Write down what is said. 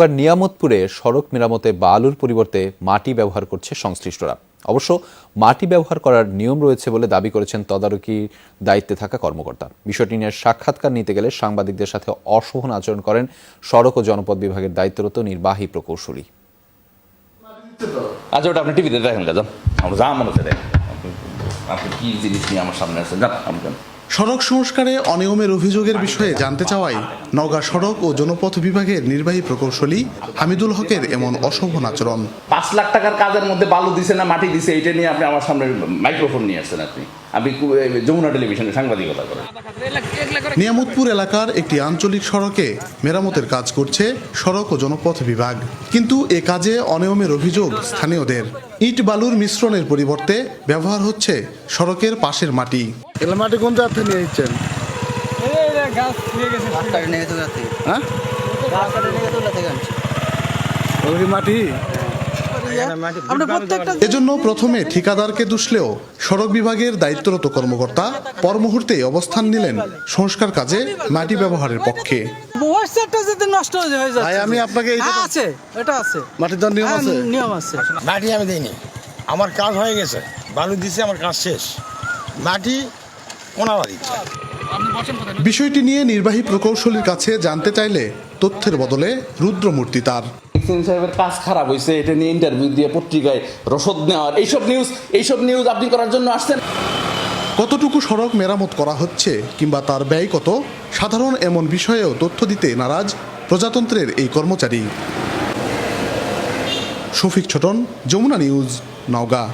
খোকার নিয়ামতপুরে সড়ক মেরামতে বালুর পরিবর্তে মাটি ব্যবহার করছে সংশ্লিষ্টরা। অবশ্য মাটি ব্যবহার করার নিয়ম রয়েছে বলে দাবি করেছেন তদারকি দায়িত্বে থাকা কর্মকর্তা। বিষয়টি নিয়ে সাক্ষাৎকার নিতে গেলে সাংবাদিকদের সাথে অশোভন আচরণ করেন সড়ক ও জনপদ বিভাগের দায়িত্বরত নির্বাহী প্রকৌশলী। আচ্ছা ওটা আপনি টিভিতে দেখেন আমরা যা মনে আপনি- কি জিনিস নিয়ে আমার সামনে আসছেন? যান। সড়ক সংস্কারে অনিয়মের অভিযোগের বিষয়ে জানতে চাওয়ায় নওগাঁ সড়ক ও জনপথ বিভাগের নির্বাহী প্রকৌশলী হামিদুল হকের এমন অশোভন আচরণ। পাঁচ লাখ টাকার কাজের মধ্যে বালু দিছে না মাটি দিছে এটা নিয়ে আপনি আমার সামনে মাইক্রোফোন নিয়ে আসছেন আপনি। আপনি যমুনা টেলিভিশনে সাংবাদিকতা করেন। নিয়ামতপুর এলাকার একটি আঞ্চলিক সড়কে মেরামতের কাজ করছে সড়ক ও জনপথ বিভাগ। কিন্তু এ কাজে অনিয়মের অভিযোগ স্থানীয়দের। ইট বালুর মিশ্রণের পরিবর্তে ব্যবহার হচ্ছে সড়কের পাশের মাটি। এগুলো মাটি কোন জায়গা থেকে নিয়ে এসছেন হ্যাঁ? মাটি? এজন্য প্রথমে ঠিকাদারকে দুষলেও সড়ক বিভাগের দায়িত্বরত কর্মকর্তা পর মুহূর্তে অবস্থান নিলেন সংস্কার কাজে মাটি ব্যবহারের পক্ষে। নষ্ট হয়ে যায় আমি আপনাকে হ্যাঁ, আছে এটা আছে। মাটির নিয়ম হ্যাঁ, আছে? নিয়ম আছে। মাটি আমি দিইনি। আমার কাজ হয়ে গেছে। বালু দিছে আমার কাজ শেষ। মাটি ওনারা দিচ্ছে। বিষয়টি নিয়ে নির্বাহী প্রকৌশলীর কাছে জানতে চাইলে তথ্যের বদলে রুদ্রমূর্তি তার। এক্সচেঞ্জ সাহেবের কাজ খারাপ হয়েছে এটা নিয়ে ইন্টারভিউ দিয়ে পত্রিকায় রসদ নেওয়ার। এইসব নিউজ এইসব নিউজ আপনি করার জন্য আসছেন? কতটুকু সড়ক মেরামত করা হচ্ছে কিংবা তার ব্যয় কত সাধারণ এমন বিষয়েও তথ্য দিতে নারাজ প্রজাতন্ত্রের এই কর্মচারী। শফিক ছোটন যমুনা নিউজ নওগাঁ।